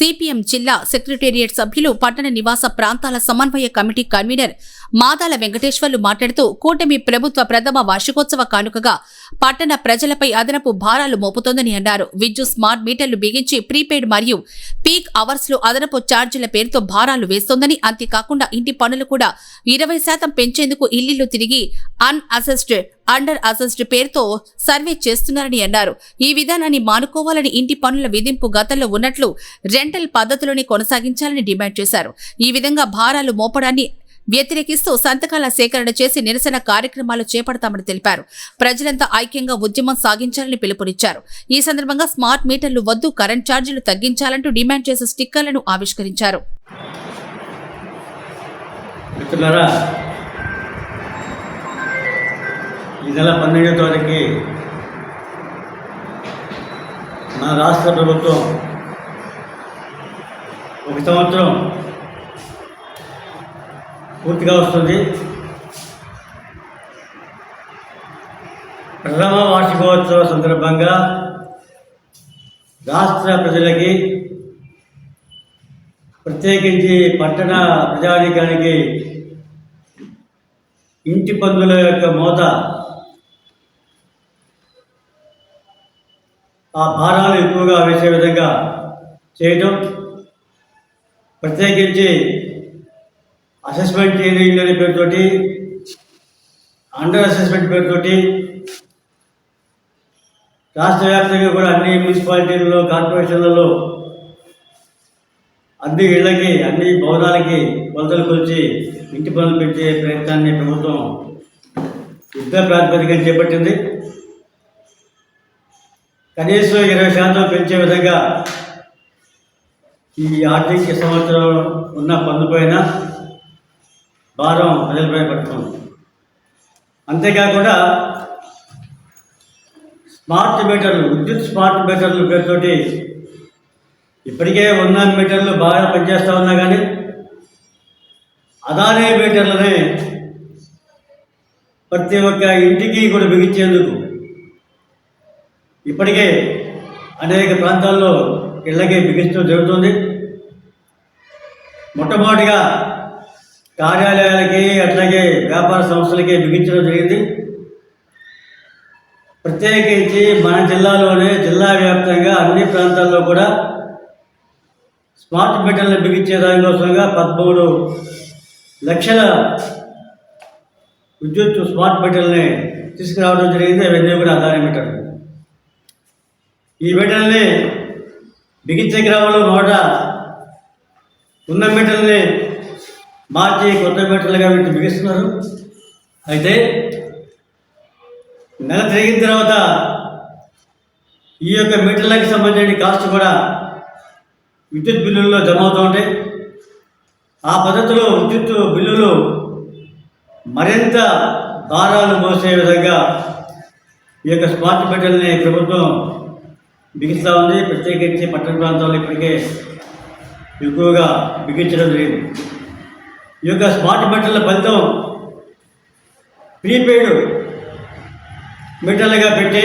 CPM జిల్లా secretariat సభ్యులు పట్టణ నివాస ప్రాంతాల సమన్వయ కమిటీ కన్వీనర్ మాదాల వెంకటేశ్వర్లు మాట్లాడుతూ కూటమి ప్రభుత్వ ప్రథమ వార్షికోత్సవ కానుకగా పట్టణ ప్రజలపై అదనపు భారాలు మోపుతోందని అన్నారు. విద్యుత్ స్మార్ట్ మీటర్లు బిగించి ప్రీపెయిడ్ మరియు పీక్ అవర్స్లో అదనపు ఛార్జీల పేరుతో భారాలు వేస్తోందని అంతేకాకుండా ఇంటి పనులు కూడా ఇరవై శాతం పెంచేందుకు ఇల్లిల్లు తిరిగి అన్అసెస్డ్ అండర్ అసెస్డ్ పేరుతో సర్వే చేస్తున్నారని అన్నారు. ఈ విధానాన్ని మానుకోవాలని ఇంటి పనుల విధింపు గతంలో ఉన్నట్లు రెంటల్ పద్ధతిలోనే కొనసాగించాలని డిమాండ్ చేశారు. ఈ విధంగా భారాలు మోపడాన్ని వ్యతిరేకిస్తూ సంతకాల సేకరణ చేసి నిరసన కార్యక్రమాలు చేపడతామని తెలిపారు. ప్రజలంతా ఐక్యంగా ఉద్యమం సాగించాలని పిలుపునిచ్చారు. ఈ సందర్భంగా స్మార్ట్ మీటర్లు వద్దు కరెంట్ ఛార్జీలు తగ్గించాలంటూ డిమాండ్ చేసే స్టిక్కర్లను ఆవిష్కరించారు. ఈ నెల పన్నెండో తారీఖు మన రాష్ట్ర ప్రభుత్వం ఒక సంవత్సరం పూర్తిగా వస్తుంది. ప్రథమ వార్షికోత్సవ సందర్భంగా రాష్ట్ర ప్రజలకి ప్రత్యేకించి పట్టణ ప్రజానీకానికి ఇంటి పన్నుల యొక్క మోత ఆ భారాలు ఎక్కువగా వేసే విధంగా చేయటం ప్రత్యేకించి అసెస్మెంట్ చేయని అనే పేరుతోటి అండర్ అసెస్మెంట్ పేరుతోటి రాష్ట్ర వ్యాప్తంగా కూడా అన్ని మున్సిపాలిటీలలో కార్పొరేషన్లలో అన్ని ఇళ్ళకి అన్ని భవనాలకి కొలతలు కొలిచి ఇంటి పనులు పెట్టే ప్రయత్నాన్ని ప్రభుత్వం యుద్ధ ప్రాతిపదికన చేపట్టింది. కనీసం ఇరవై శాతం పెంచే విధంగా ఈ ఆర్థిక సంవత్సరం ఉన్న పన్నుపైన భారం ప్రజలపై పడుతుంది. అంతేకాకుండా స్మార్ట్ మీటర్లు విద్యుత్ స్మార్ట్ మీటర్లు పేరుతోటి ఇప్పటికే ఉన్న మీటర్లు బాగా పనిచేస్తూ ఉన్నా కానీ అదానే మీటర్లనే ప్రతి ఒక్క ఇంటికి కూడా బిగించేందుకు ఇప్పటికే అనేక ప్రాంతాల్లో ఇళ్ళకి బిగించడం జరుగుతుంది. మొట్టమొదటిగా కార్యాలయాలకి అట్లాగే వ్యాపార సంస్థలకి బిగించడం జరిగింది. ప్రత్యేకించి మన జిల్లాలోనే జిల్లా వ్యాప్తంగా అన్ని ప్రాంతాల్లో కూడా స్మార్ట్ మీటర్లు బిగించే దానికోసంగా పదమూడు లక్షల విద్యుత్ స్మార్ట్ మీటర్ని తీసుకురావడం జరిగింది. అవన్నీ కూడా ఆధార మీటర్లు. ఈ మీటర్ని బిగించే గ్రామంలో నోట ఉన్న మీటర్ని మార్చి కొత్త మీటర్లుగా వీటిని బిగిస్తున్నారు. అయితే నెల తిరిగిన తర్వాత ఈ యొక్క మీటర్లకు సంబంధించిన కాస్ట్ కూడా విద్యుత్ బిల్లుల్లో జమ అవుతూ ఉంటాయి. ఆ పద్ధతిలో విద్యుత్ బిల్లులు మరింత భారాలు మోసే విధంగా ఈ యొక్క స్మార్ట్ మీటర్ని ప్రభుత్వం బిగిస్తూ ఉంది. ప్రత్యేకించి పట్టణ ప్రాంతాల్లో ఇప్పటికే ఎక్కువగా బిగించడం జరిగింది ఈ యొక్క స్మార్ట్ మీటర్ల ఫలితం ప్రీపెయిడ్ మీటర్లుగా పెట్టి